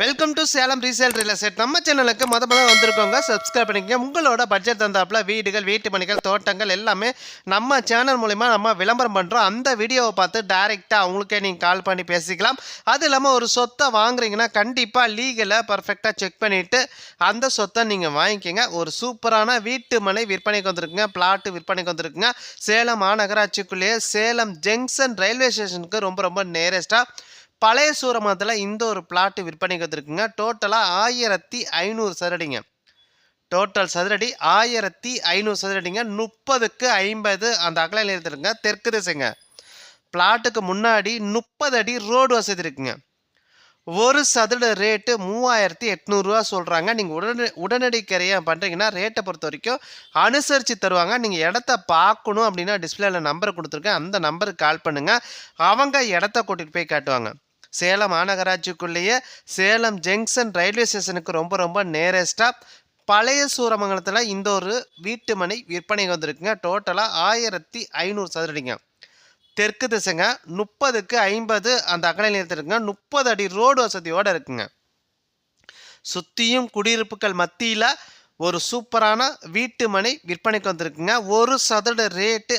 Welcome to Salem resale real estate நம்ம சேனலுக்கு மொத மொதல் வந்திருக்கோங்க. சப்ஸ்கிரைப் பண்ணிக்கங்க. உங்களோட பட்ஜெட் தந்தாப்புல வீடுகள் வீட்டு மணிகள் தோட்டங்கள் எல்லாமே நம்ம சேனல் மூலிமா நம்ம விளம்பரம் பண்ணுறோம் அந்த வீடியோவை பார்த்து டைரெக்டாக அவங்களுக்கே நீங்கள் கால் பண்ணி பேசிக்கலாம். அது இல்லாமல் ஒரு சொத்தை வாங்குறீங்கன்னா கண்டிப்பாக லீகலை பர்ஃபெக்டாக செக் பண்ணிவிட்டு அந்த சொத்தை நீங்கள் வாங்கிக்கோங்க. ஒரு சூப்பரான வீட்டு மனை விற்பனைக்கு வந்திருக்குங்க. பிளாட்டு விற்பனைக்கு வந்திருக்குங்க. சேலம் மாநகராட்சிக்குள்ளேயே சேலம் ஜங்ஷன் ரயில்வே ஸ்டேஷனுக்கு ரொம்ப ரொம்ப நேரஸ்ட்டாக பழைய சூரமத்தில் இந்த ஒரு பிளாட்டு விற்பனைக்கு வந்துருக்குங்க. டோட்டலாக ஆயிரத்தி ஐநூறு சதுரடிங்க. டோட்டல் சதுரடி ஆயிரத்தி ஐநூறு சதுரடிங்க. முப்பதுக்கு ஐம்பது அந்த அகல நிறுத்திருங்க தெற்கு திசைங்க. பிளாட்டுக்கு முன்னாடி முப்பது அடி ரோடு வசதி இருக்குங்க. ஒரு சதுர ரேட்டு மூவாயிரத்தி எட்நூறுரூவா சொல்கிறாங்க நீங்கள் உடனே உடனடி கிரையம் பண்ணுறீங்கன்னா ரேட்டை பொறுத்த வரைக்கும் அனுசரித்து தருவாங்க. நீங்கள் இடத்த பார்க்கணும் அப்படின்னா டிஸ்பிளேல நம்பர் கொடுத்துருக்கேன். அந்த நம்பருக்கு கால் பண்ணுங்கள் அவங்க இடத்த கூட்டிகிட்டு போய் காட்டுவாங்க. சேலம் மாநகராட்சிக்குள்ளேயே சேலம் ஜங்ஷன் ரயில்வே ஸ்டேஷனுக்கு ரொம்ப ரொம்ப நேரஸ்ட்டாக பழைய சூரமங்கலத்தில் இந்த ஒரு வீட்டு மனை விற்பனைக்கு வந்திருக்குங்க. டோட்டலாக ஆயிரத்தி ஐநூறு சதுரடிங்க. தெற்கு திசைங்க முப்பதுக்கு ஐம்பது அந்த அகலை நிறுத்திருக்குங்க முப்பது அடி ரோடு வசதியோடு இருக்குங்க. சுற்றியும் குடியிருப்புகள் மத்தியில் ஒரு சூப்பரான வீட்டு மனை விற்பனைக்கு வந்திருக்குங்க. ஒரு சதுர ரேட்டு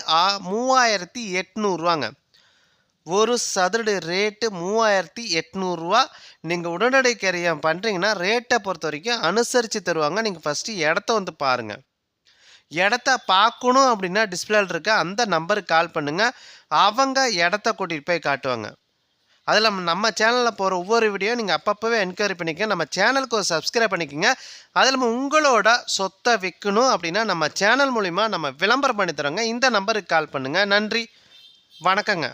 மூவாயிரத்தி எட்நூறுவாங்க ஒரு சதுரடி ரேட்டு மூவாயிரத்தி எட்நூறுரூவா நீங்கள் உடனடி கரியம் பண்ணுறீங்கன்னா ரேட்டை பொறுத்த வரைக்கும் அனுசரித்து தருவாங்க. நீங்கள் ஃபஸ்ட்டு இடத்த வந்து பாருங்கள் இடத்த பார்க்கணும் அப்படின்னா டிஸ்பிளேல இருக்க அந்த நம்பருக்கு கால் பண்ணுங்கள் அவங்க இடத்த கூட்டிகிட்டு போய் காட்டுவாங்க. அதில் நம்ம சேனலில் போகிற ஒவ்வொரு வீடியோ நீங்கள் அப்பப்போவே என்கொயரி பண்ணிக்கங்க. நம்ம சேனலுக்கு ஒரு சப்ஸ்கிரைப் பண்ணிக்கோங்க. அதில் உங்களோட சொத்தை விற்கணும் அப்படின்னா நம்ம சேனல் மூலிமா நம்ம விளம்பரம் பண்ணி தரோங்க இந்த நம்பருக்கு கால் பண்ணுங்கள் நன்றி. வணக்கங்க.